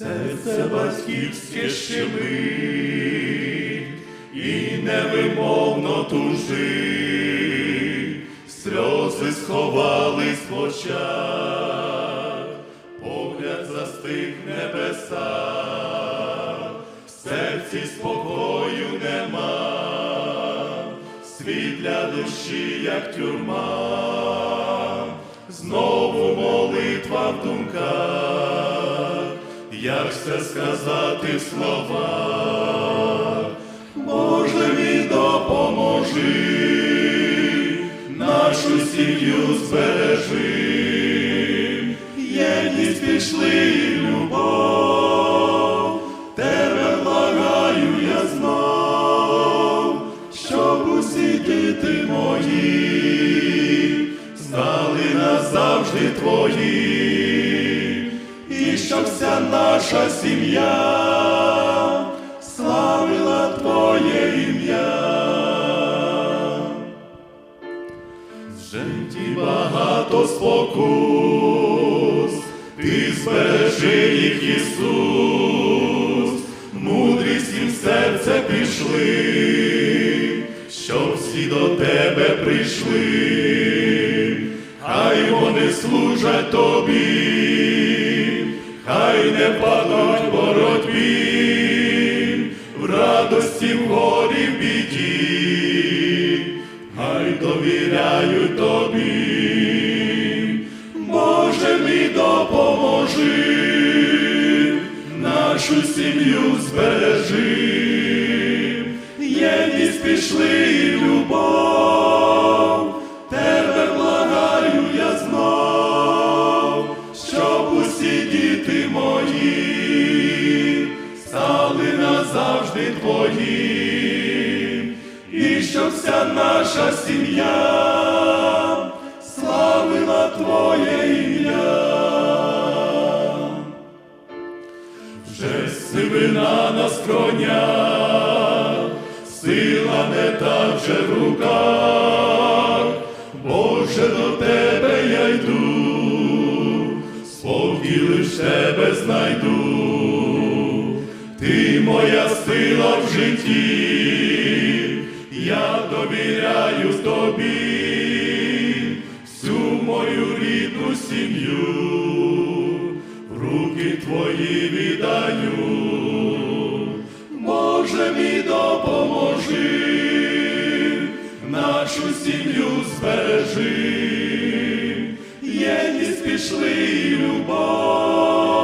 серце батьківське щемить і невимовно тужить, сльози сховались в очах, погляд застиг в небесах, в серці спокою нема, світ для душі, як тюрма, знову молитва в думках, як все сказати в словах, Боже мій допоможи, нашу сім'ю збережи, єдність пішли любов, тебе благаю я знов, щоб усі діти мої знали назавжди твої, щоб вся наша сім'я славила Твоє ім'я. В житті багато спокус, ти збережи їх, Ісус, мудрість в серце пішли, щоб всі до тебе прийшли, хай вони служать тобі, не падуть в боротьбі, в радості, в горі, в біді, хай довіряють тобі, Боже мій допоможи, нашу сім'ю збережи, єдність пішли і любов, назавжди твої, і щоб вся наша сім'я славила Твоє ім'я. Вже сивина на скронях, сила не так же в руках, Боже, до тебе я йду, спокій лиш тебе знайду, моя сила в житті, я довіряю тобі, всю мою рідну сім'ю, руки твої віддаю, Боже мій допоможи, нашу сім'ю збережи, єдність пішли любов,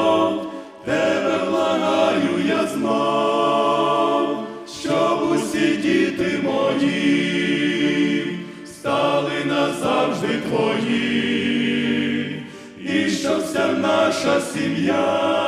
діти мої стали назавжди твої, і щоб вся наша сім'я